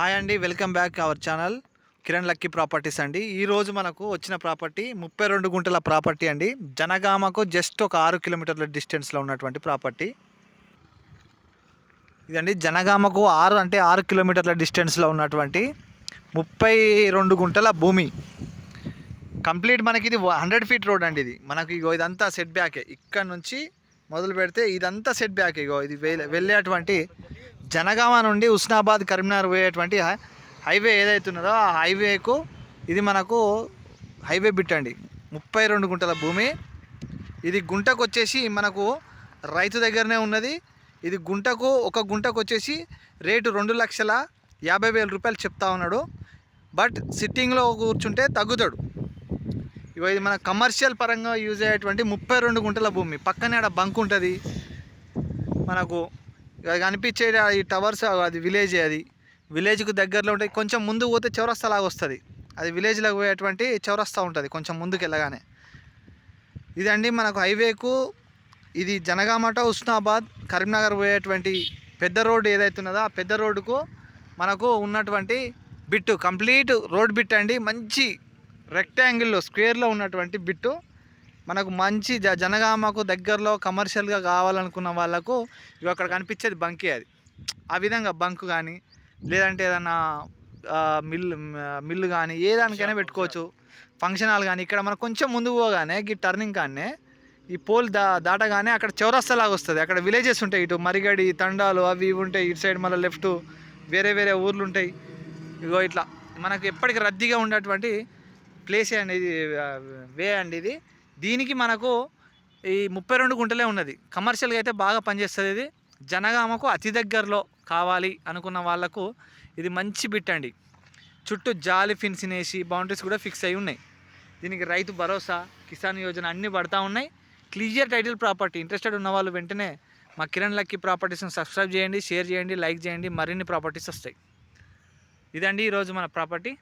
Hi అండి welcome back our channel Kiran lucky properties అండి. ఈ రోజు మనకు వచ్చిన ప్రాపర్టీ ముప్పై రెండు గుంటల ప్రాపర్టీ అండి. జనగామకు జస్ట్ ఒక ఆరు కిలోమీటర్ల డిస్టెన్స్లో ఉన్నటువంటి ప్రాపర్టీ ఇదండి జనగామకు ఆరు అంటే ఆరు కిలోమీటర్ల డిస్టెన్స్లో ఉన్నటువంటి ముప్పై రెండు గుంటల భూమి. కంప్లీట్ మనకి ఇది హండ్రెడ్ ఫీట్ రోడ్ అండి ఇది. మనకి ఇగో ఇదంతా సెట్ బ్యాకే ఇక్కడ నుంచి మొదలు పెడితే ఇదంతా సెట్ బ్యాక్ ఇగో. ఇది వెళ్ళే- వెళ్ళేటువంటి జనగామ నుండి ఉస్నాబాద్ కరీంనగర్ పోయేటువంటి హైవే ఏదైతున్నదో ఆ హైవేకు ఇది మనకు హైవే బిట్ అండి. ముప్పై రెండు గుంటల భూమి. ఇది గుంటకు వచ్చేసి మనకు రైతు దగ్గరనే ఉన్నది. ఇది గుంటకు ఒక గుంటకు వచ్చేసి రేటు రెండు లక్షల యాభై వేల రూపాయలు చెప్తా ఉన్నాడు. బట్ సిట్టింగ్లో కూర్చుంటే తగ్గుతాడు. ఇగో ఇది మన కమర్షియల్ పరంగా యూజ్ అయ్యేటువంటి ముప్పై రెండు గుంటల భూమి. పక్కనే ఆడ బంక్ ఉంటుంది. మనకు కనిపించే ఈ టవర్స్ అది విలేజ్ అది. విలేజ్కు దగ్గరలో ఉంటాయి కొంచెం ముందు పోతే చౌరస్తా లాగా వస్తుంది. అది విలేజ్లోకి పోయేటువంటి చౌరస్తా ఉంటుంది కొంచెం ముందుకు వెళ్ళగానే. ఇదండి మనకు హైవేకు ఇది జనగామట హుస్నాబాద్ కరీంనగర్ పోయేటువంటి పెద్ద రోడ్డు ఏదైతున్నదో ఆ పెద్ద రోడ్డుకు మనకు ఉన్నటువంటి బిట్టు కంప్లీట్ రోడ్ బిట్ అండి మంచి రెక్టాంగిల్లో స్క్వేర్లో ఉన్నటువంటి బిట్టు. మనకు మంచి జ జనగామకు దగ్గరలో కమర్షియల్గా కావాలనుకున్న వాళ్ళకు ఇవి అక్కడ కనిపించేది బంకే అది. ఆ విధంగా బంక్ కానీ లేదంటే ఏదన్నా మిల్లు మిల్లు కానీ ఏ దానికైనా పెట్టుకోవచ్చు. ఫంక్షన్ హాల్ కానీ ఇక్కడ మనకు కొంచెం ముందుకు పోగానే ఈ టర్నింగ్ కానీ ఈ పోల్ దా దాటగానే అక్కడ చౌరస్తాలాగా వస్తుంది. అక్కడ విలేజెస్ ఉంటాయి ఇటు మరిగడి తండాలు అవి ఇవి ఉంటాయి. ఇటు సైడ్ మళ్ళీ లెఫ్ట్ వేరే వేరే ఊర్లు ఉంటాయి. ఇగో ఇట్లా. మనకు ఎప్పటికీ రద్దీగా ఉండేటువంటి ప్లేస్ అండి ఇది వే అండి ఇది. దీనికి మనకు ఈ ముప్పై రెండు గుంటలే ఉన్నది. కమర్షియల్గా అయితే బాగా పనిచేస్తుంది ఇది. జనగామకు అతి దగ్గరలో కావాలి అనుకున్న వాళ్ళకు ఇది మంచి బిట్ అండి. చుట్టూ జాలి ఫిన్సిన్ వేసి బౌండరీస్ కూడా ఫిక్స్ అయి ఉన్నాయి. దీనికి రైతు భరోసా కిసాన్ యోజన అన్నీ పడతా ఉన్నాయి. క్లియర్ టైటిల్ ప్రాపర్టీ ఇంట్రెస్టెడ్ ఉన్న వాళ్ళు వెంటనే మా కిరణ్ లక్కీ ప్రాపర్టీస్ని సబ్స్క్రైబ్ చేయండి షేర్ చేయండి లైక్ చేయండి. మరిన్ని ప్రాపర్టీస్ వస్తాయి. ఇదండి ఈరోజు మన ప్రాపర్టీ